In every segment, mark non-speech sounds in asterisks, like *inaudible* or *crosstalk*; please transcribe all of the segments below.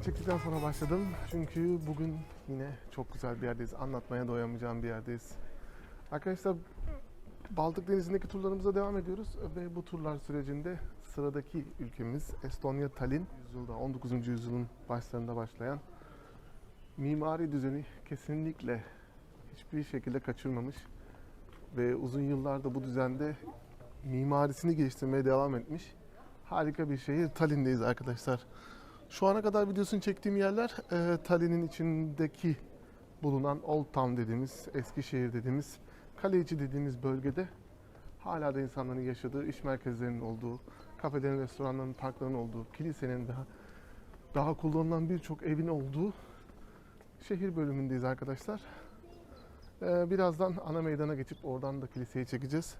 fotoğraf çektikten sonra başladım. Çünkü bugün yine çok güzel bir yerdeyiz. Anlatmaya doyamayacağım bir yerdeyiz. Arkadaşlar Baltık Denizi'ndeki turlarımıza devam ediyoruz ve bu turlar sürecinde sıradaki ülkemiz Estonya Tallinn. Yüzyılda 19. yüzyılın başlarında başlayan mimari düzeni kesinlikle hiçbir şekilde kaçırmamış ve uzun yıllarda bu düzende mimarisini geliştirmeye devam etmiş. Harika bir şehir. Tallinn'deyiz arkadaşlar. Şu ana kadar videosunu çektiğim yerler e, Tallinn'in içindeki bulunan Old Town dediğimiz, eski şehir dediğimiz, kale içi dediğimiz bölgede hala da insanların yaşadığı, iş merkezlerinin olduğu, kafelerin, restoranların, parkların olduğu, kilisenin daha daha kullanılan birçok evin olduğu şehir bölümündeyiz arkadaşlar. E, birazdan ana meydana geçip oradan da kiliseyi çekeceğiz.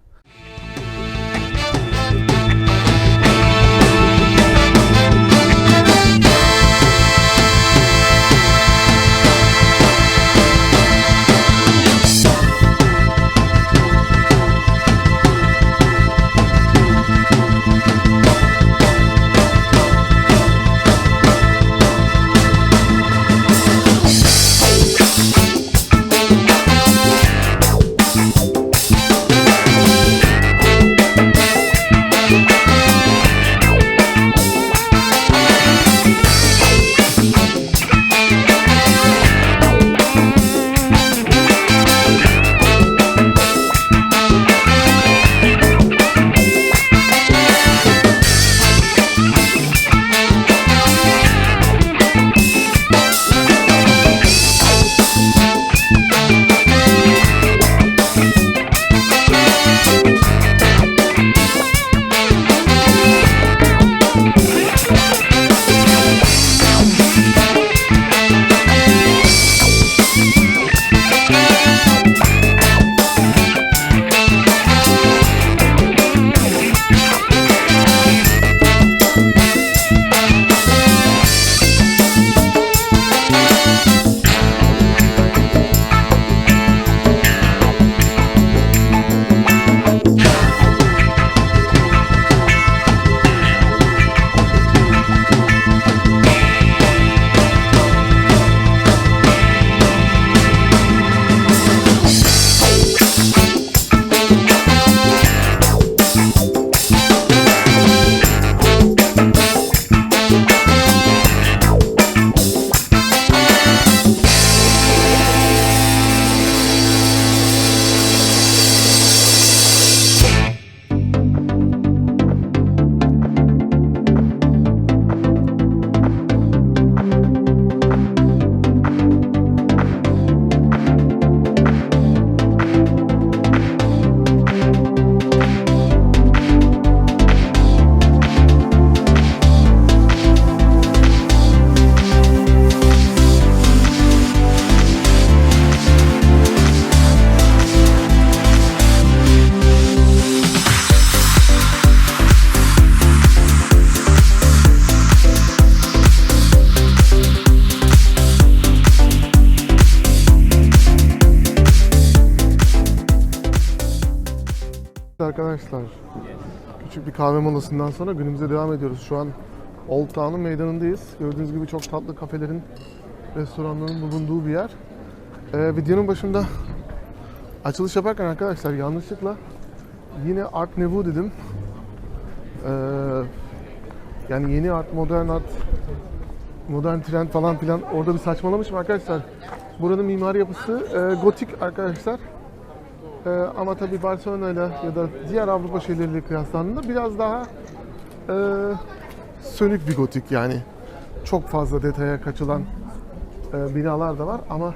Arkadaşlar küçük bir kahve molasından sonra günümüze devam ediyoruz. Şu an Old Town'un meydanındayız. Gördüğünüz gibi çok tatlı kafelerin, restoranların bulunduğu bir yer. Ee, videonun başında açılış yaparken arkadaşlar yanlışlıkla yine Art Nouveau dedim. Ee, yani yeni art, modern art, modern trend falan filan orada bir saçmalamışım arkadaşlar. Buranın mimari yapısı e, gotik arkadaşlar. Ee, ama tabii Barcelona ile ya da diğer Avrupa şehirleriyle kıyaslandığında biraz daha e, sönük bir gotik yani. Çok fazla detaya kaçılan e, binalar da var ama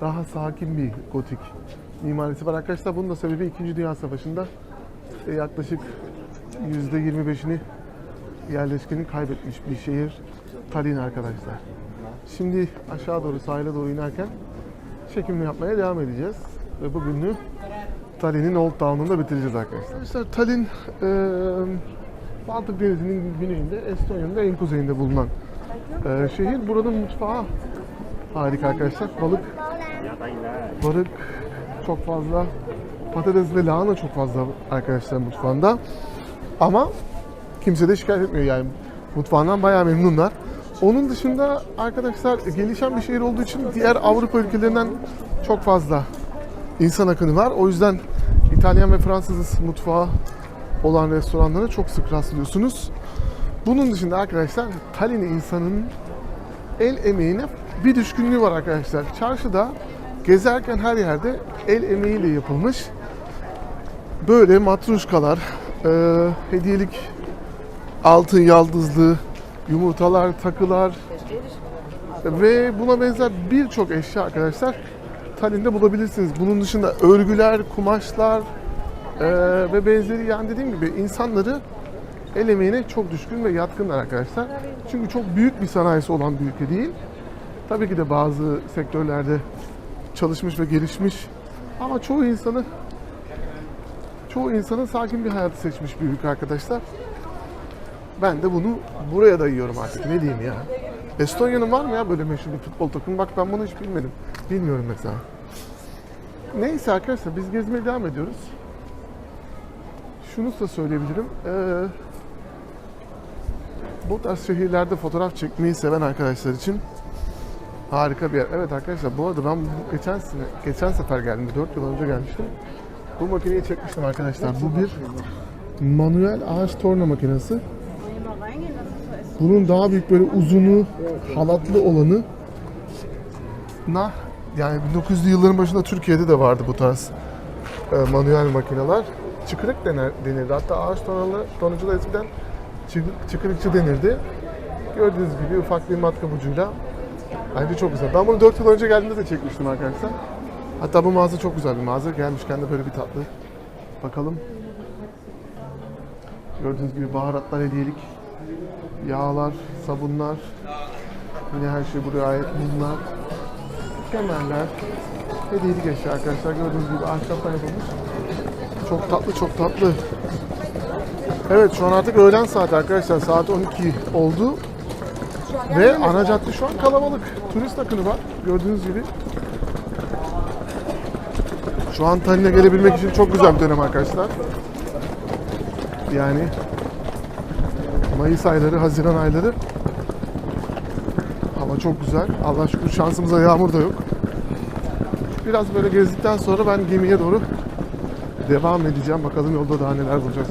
daha sakin bir gotik mimarisi var. Arkadaşlar bunun da sebebi 2. Dünya Savaşı'nda e, yaklaşık %25'ini yerleşkenin kaybetmiş bir şehir Tallinn arkadaşlar. Şimdi aşağı doğru sahile doğru inerken çekimini yapmaya devam edeceğiz. Ve bugünü Tallinn'in Old Town'unda bitireceğiz arkadaşlar. Arkadaşlar Tallinn e, Baltık Denizi'nin güneyinde, Estonya'nın en kuzeyinde bulunan e, şehir. Buranın mutfağı harika arkadaşlar. Balık, balık çok fazla, patates ve lahana çok fazla arkadaşlar mutfağında. Ama kimse de şikayet etmiyor yani. Mutfağından bayağı memnunlar. Onun dışında arkadaşlar gelişen bir şehir olduğu için diğer Avrupa ülkelerinden çok fazla insan akını var. O yüzden İtalyan ve Fransız mutfağı olan restoranlara çok sık rastlıyorsunuz. Bunun dışında arkadaşlar Tallinn insanının el emeğine bir düşkünlüğü var arkadaşlar. Çarşıda gezerken her yerde el emeğiyle yapılmış böyle matruşkalar, e, hediyelik altın yaldızlı yumurtalar, takılar ve buna benzer birçok eşya arkadaşlar Tallinn'de bulabilirsiniz. Bunun dışında örgüler, kumaşlar e, ve benzeri yani dediğim gibi insanları el emeğine çok düşkün ve yatkınlar arkadaşlar. Çünkü çok büyük bir sanayisi olan bir ülke değil. Tabii ki de bazı sektörlerde çalışmış ve gelişmiş ama çoğu insanı çoğu insanın sakin bir hayatı seçmiş bir ülke arkadaşlar. Ben de bunu buraya da yiyorum artık. Ne diyeyim ya. Estonya'nın var mı ya böyle meşhur bir futbol takımı? Bak ben bunu hiç bilmedim. Bilmiyorum mesela. Neyse arkadaşlar biz gezmeye devam ediyoruz. Şunu da söyleyebilirim. Ee, bu tarz şehirlerde fotoğraf çekmeyi seven arkadaşlar için harika bir yer. Evet arkadaşlar bu arada ben geçen sene, geçen sefer geldim. 4 yıl önce gelmiştim. Bu makineyi çekmiştim arkadaşlar. Bu bir manuel ağaç torna makinesi. Bunun daha büyük böyle uzunu, halatlı olanı na yani 1900'lü yılların başında Türkiye'de de vardı bu tarz e, manuel makineler. Çıkırık dener, denirdi. Hatta ağaç tornalı, tornacılar eskiden çık- çıkırıkçı denirdi. Gördüğünüz gibi ufak bir matkap ucuyla. Ayrıca çok güzel. Ben bunu 4 yıl önce geldiğimde de çekmiştim arkadaşlar. Hatta bu mağaza çok güzel bir mağaza. Gelmişken de böyle bir tatlı. Bakalım. Gördüğünüz gibi baharatlar hediyelik. Yağlar, sabunlar. Yine her şey buraya ait. Mumlar. Kemerler. Hediyelik eşya arkadaşlar. Gördüğünüz gibi ahşaptan yapılmış. Çok tatlı, çok tatlı. Evet şu an artık öğlen saati arkadaşlar. Saat 12 oldu. Ve ana cadde şu an kalabalık. Turist akını var. Gördüğünüz gibi. Şu an Tallinn'e gelebilmek için çok güzel bir dönem arkadaşlar. Yani Mayıs ayları, Haziran ayları hava çok güzel. Allah şükür şansımıza yağmur da yok. Biraz böyle gezdikten sonra ben gemiye doğru devam edeceğim. Bakalım yolda daha neler bulacağız.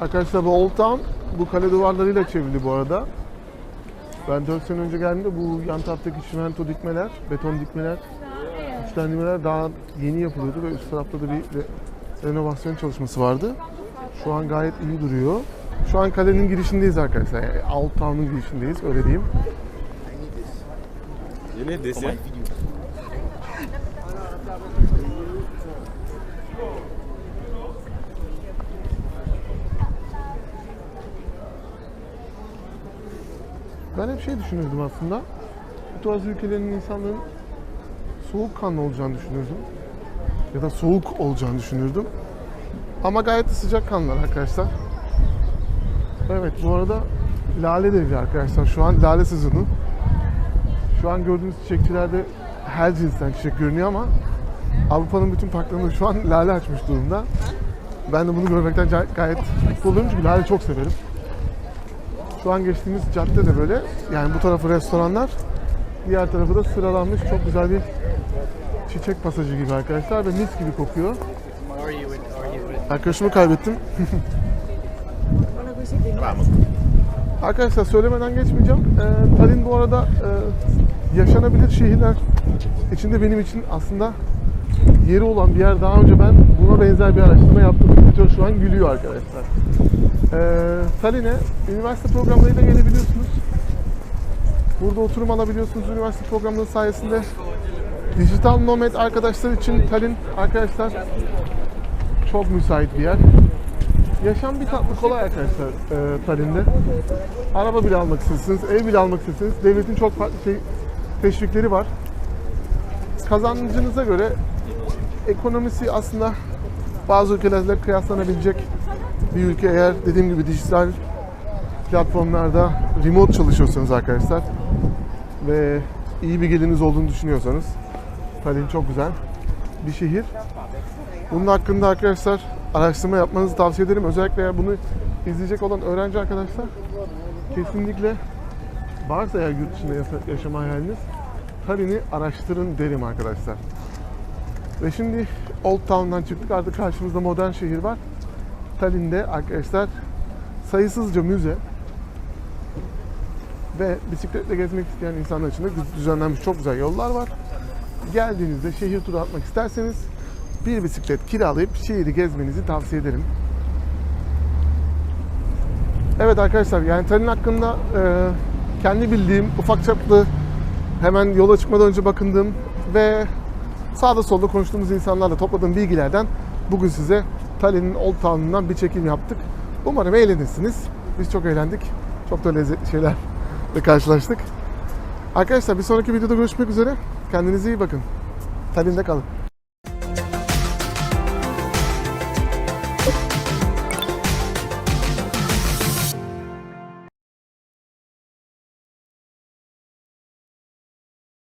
Arkadaşlar bu Old Town bu kale duvarlarıyla çevrili bu arada. Ben 4 sene önce geldiğimde bu yan taraftaki çimento dikmeler, beton dikmeler, güçlendirmeler daha yeni yapılıyordu ve üst tarafta da bir re- renovasyon çalışması vardı. Şu an gayet iyi duruyor. Şu an kalenin girişindeyiz arkadaşlar. Yani Old Town'un girişindeyiz öyle diyeyim. You need this, yeah? Ben hep şey düşünürdüm aslında. Bu tarz ülkelerin insanların soğukkanlı olacağını düşünürdüm. Ya da soğuk olacağını düşünürdüm. Ama gayet de sıcakkanlılar arkadaşlar. Evet bu arada lale devri arkadaşlar. Şu an lale sezonu. Şu an gördüğünüz çiçekçilerde her cinsten çiçek görünüyor ama Avrupa'nın bütün parklarında şu an lale açmış durumda. Ben de bunu görmekten gay- gayet mutlu oluyorum çünkü lale çok severim. Şu an geçtiğimiz cadde de böyle. Yani bu tarafı restoranlar, diğer tarafı da sıralanmış çok güzel bir çiçek pasajı gibi arkadaşlar ve mis gibi kokuyor. Arkadaşımı kaybettim. *laughs* Arkadaşlar söylemeden geçmeyeceğim. Ee, Tallinn bu arada e, yaşanabilir şehirler içinde benim için aslında yeri olan bir yer. Daha önce ben buna benzer bir araştırma yaptım. Editör şu an gülüyor arkadaşlar. Ee, Tallinn'e üniversite programlarıyla gelebiliyorsunuz. Burada oturum alabiliyorsunuz üniversite programları sayesinde. Dijital nomad arkadaşlar için Tallinn arkadaşlar çok müsait bir yer. Yaşam bir tatlı kolay arkadaşlar e, Tallinn'de. Araba bile almak istiyorsanız, ev bile almak istiyorsanız devletin çok farklı şey, teşvikleri var. Kazancınıza göre ekonomisi aslında bazı ülkelerle kıyaslanabilecek bir ülke eğer dediğim gibi dijital platformlarda remote çalışıyorsanız arkadaşlar ve iyi bir geliriniz olduğunu düşünüyorsanız Tallinn çok güzel bir şehir. Bunun hakkında arkadaşlar araştırma yapmanızı tavsiye ederim. Özellikle eğer bunu izleyecek olan öğrenci arkadaşlar kesinlikle varsa eğer yurt yaşa- yaşama hayaliniz Tallinn'i araştırın derim arkadaşlar. Ve şimdi Old Town'dan çıktık. Artık karşımızda modern şehir var. Tallinn'de arkadaşlar sayısızca müze ve bisikletle gezmek isteyen insanlar için de düzenlenmiş çok güzel yollar var. Geldiğinizde şehir turu atmak isterseniz bir bisiklet kiralayıp şehri gezmenizi tavsiye ederim. Evet arkadaşlar yani Tallinn hakkında e, kendi bildiğim ufak çaplı hemen yola çıkmadan önce bakındığım ve sağda solda konuştuğumuz insanlarla topladığım bilgilerden bugün size Tallinn'in Old Town'undan bir çekim yaptık. Umarım eğlenirsiniz. Biz çok eğlendik. Çok da lezzetli şeylerle *laughs* karşılaştık. Arkadaşlar bir sonraki videoda görüşmek üzere. Kendinize iyi bakın. Tallinn'de kalın.